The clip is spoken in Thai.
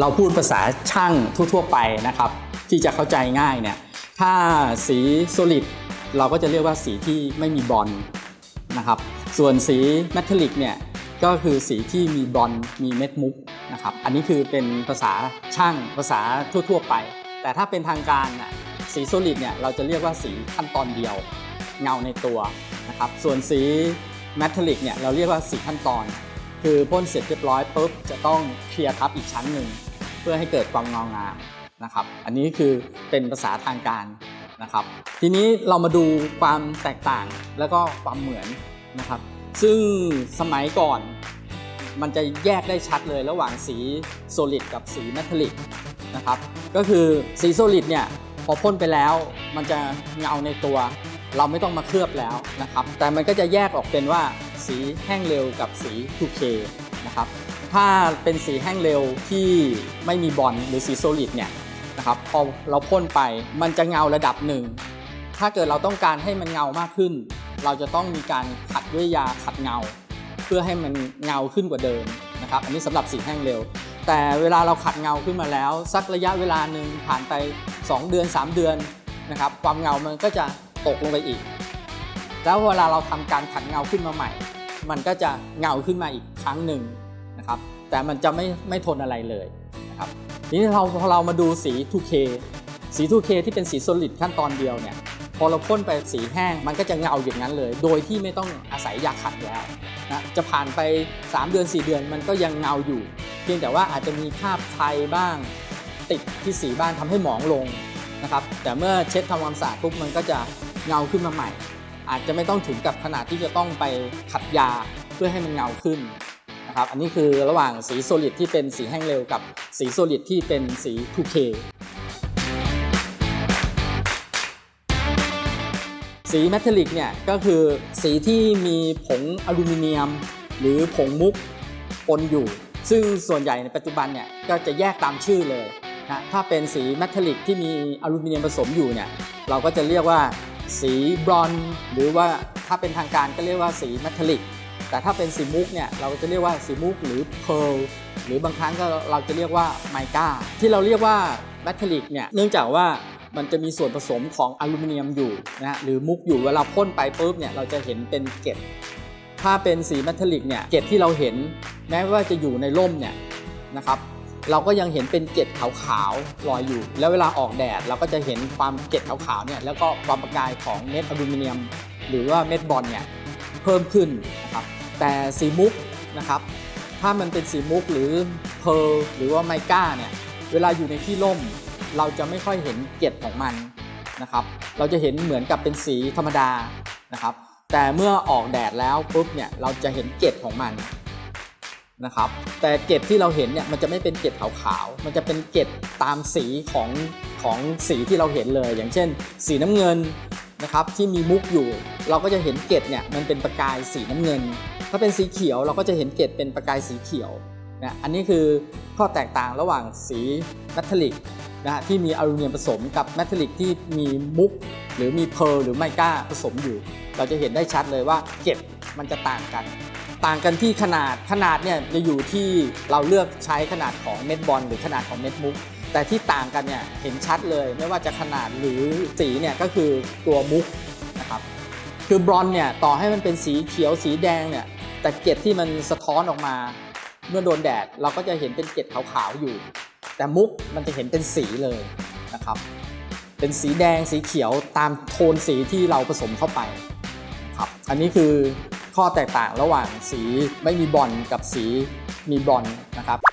เราพูดภาษาช่างทั่ว ๆ ไปนะครับ ที่จะเข้าใจง่ายเนี่ยถ้าสี solid เราก็จะเรียกว่าสีที่ไม่มีบอลนะครับ ส่วนสีเมทัลลิกเนี่ยก็คือสีที่มีบอลมีเม็ดมุกนะครับอันนี้คือเป็นภาษาช่างภาษาทั่ว ๆ ไป แต่ถ้าเป็นทางการน่ะสี solid เนี่ยเราจะเรียกว่าสีขั้นตอนเดียวเงาในตัวนะครับส่วนสีเมทัลลิกเนี่ยเราเรียกว่าสีขั้นตอน คือพ่นเสร็จเรียบร้อยปุ๊บจะต้องเคลียร์ทับอีกชั้นหนึ่ง เพื่อให้เกิดความเงางามนะครับ อันนี้คือเป็นภาษาทางการนะครับ ทีนี้เรามาดูความแตกต่างแล้วก็ความเหมือนนะครับ ซึ่งสมัยก่อนมันจะแยกได้ชัดเลยระหว่างสีโซลิดกับสีเมทัลลิกนะครับ ก็คือสีโซลิดเนี่ยพอพ่นไปแล้วมันจะเงาในตัว เราไม่ต้องมาเคลือบแล้วนะครับ แต่มันก็จะแยกออกเป็นว่า สีแห้งเร็วกับสี 2K นะครับ ถ้าเป็นสีแห้งเร็วที่ไม่มีบอลหรือสีโซลิดเนี่ยนะครับพอเราพ่นไปมันจะเงาระดับหนึ่ง ถ้าเกิดเราต้องการให้มันเงามากขึ้น เราจะต้องมีการขัดด้วยยาขัดเงา เพื่อให้มันเงาขึ้นกว่าเดิมนะครับ อันนี้สำหรับสีแห้งเร็ว แต่เวลาเราขัดเงาขึ้นมาแล้ว สักระยะเวลาหนึ่งผ่านไป 2 เดือน 3 เดือนนะครับความเงามันก็จะตกลงไปอีก แล้วเวลาเราทำการขัดเงาขึ้นมาใหม่ มันก็จะเงาขึ้นมาอีกครั้งหนึ่งนะครับ แต่มันจะไม่ไม่ทนอะไรเลยนะครับทีนี้เราพอเรามาดูสี 2K สี 2K ที่เป็นสี solid ขั้นตอนเดียวเนี่ยพอเราพ่นไปสีแห้งมันก็จะเงาอย่างนั้นเลย โดยที่ไม่ต้องอาศัยยาขัดแล้วนะจะผ่านไป 3 เดือน 4 เดือนมันก็ยังเงาอยู่ เพียงแต่ว่าอาจจะมีคราบไทยบ้าง ติดที่สีบ้านทำให้หมองลงนะครับแต่เมื่อเช็ดทำความสะอาดปุ๊บมันก็จะเงาขึ้นมาใหม่ อาจจะไม่ต้องถึงกับขนาดที่จะต้องไปขัดยาเพื่อให้มันเงาขึ้นนะครับอันนี้คือระหว่างสีโซลิดที่เป็นสีแห้งเร็วกับสีโซลิดที่เป็นสี 2K สีเมทัลลิกเนี่ยก็คือสีที่มีผงอลูมิเนียม หรือผงมุกปนอยู่ ซึ่งส่วนใหญ่ในปัจจุบันเนี่ยก็จะแยกตามชื่อเลยนะถ้าเป็นสีเมทัลลิกที่มีอลูมิเนียมผสมอยู่เนี่ยเราก็จะเรียกว่า สีบรอน หรือว่าถ้าเป็นทางการก็เรียกว่าสีเมทัลลิก แต่ถ้าเป็นสีมุกเนี่ยเราจะเรียกว่าสีมุกหรือเพลหรือบางครั้งก็เราจะเรียกว่าไมกาที่เราเรียกว่าเมทัลลิกเนี่ยเนื่องจากว่ามันจะมีส่วนผสมของอลูมิเนียมอยู่นะฮะหรือมุกอยู่เวลาพ่นไปปุ๊บเนี่ยเราจะเห็นเป็นเกล็ดถ้าเป็นสีเมทัลลิกเนี่ยเกล็ดที่เราเห็นแม้ว่าจะอยู่ในร่มเนี่ยนะครับ เราก็ยังเห็นเป็นเกล็ดขาวๆลอยอยู่ แล้วเวลาออกแดดเราก็จะเห็นความเกล็ดขาวๆเนี่ยแล้วก็ความประกายของเม็ดอลูมิเนียม หรือว่าเม็ดบอลเนี่ยเพิ่มขึ้นนะครับแต่สีมุกนะครับถ้ามันเป็นสีมุกหรือเพร์ลหรือว่าไมก้าเนี่ยเวลาอยู่ในที่ร่ม เราจะไม่ค่อยเห็นเกล็ดของมันนะครับเราจะเห็นเหมือนกับเป็นสีธรรมดานะครับแต่เมื่อออกแดดแล้วปุ๊บเนี่ยเราจะเห็นเกล็ดของมัน นะครับแต่เกล็ดที่เราเห็นเนี่ยมันจะไม่เป็นเกล็ดขาวๆมันจะเป็นเกล็ดตามสีของของสีที่เราเห็นเลย อย่างเช่น สีน้ำเงินนะครับที่มีมุกอยู่ เราก็จะเห็นเกล็ดเนี่ยมันเป็นประกายสีน้ำเงิน ถ้าเป็นสีเขียวเราก็จะเห็นเกล็ดเป็นประกายสีเขียวนะอันนี้คือข้อแตกต่างระหว่างสีเมทัลลิกนะฮะที่มีอลูมิเนียมผสมกับเมทัลลิกที่มีมุก หรือมีเพร์ลหรือไมก้าผสมอยู่ เราจะเห็นได้ชัดเลยว่าเกล็ดมันจะต่างกัน ต่างกันที่ขนาดขนาดเนี่ยจะอยู่ที่เราเลือกใช้ขนาดของเม็ดบอลหรือขนาดของเม็ดมุก แต่ที่ต่างกันเนี่ยเห็นชัดเลยไม่ว่าจะขนาดหรือสีเนี่ยก็คือตัวมุกนะครับคือบรอนเนี่ยต่อให้มันเป็นสีเขียวสีแดงเนี่ยแต่เกล็ดที่มันสะท้อนออกมา เมื่อโดนแดดเราก็จะเห็นเป็นเกล็ดขาวๆอยู่ แต่มุกมันจะเห็นเป็นสีเลยนะครับเป็นสีแดงสีเขียวตามโทนสีที่เราผสมเข้าไปครับอันนี้คือ ข้อแตกต่างระหว่างสีไม่มีบอลกับสีมีบอลนะครับ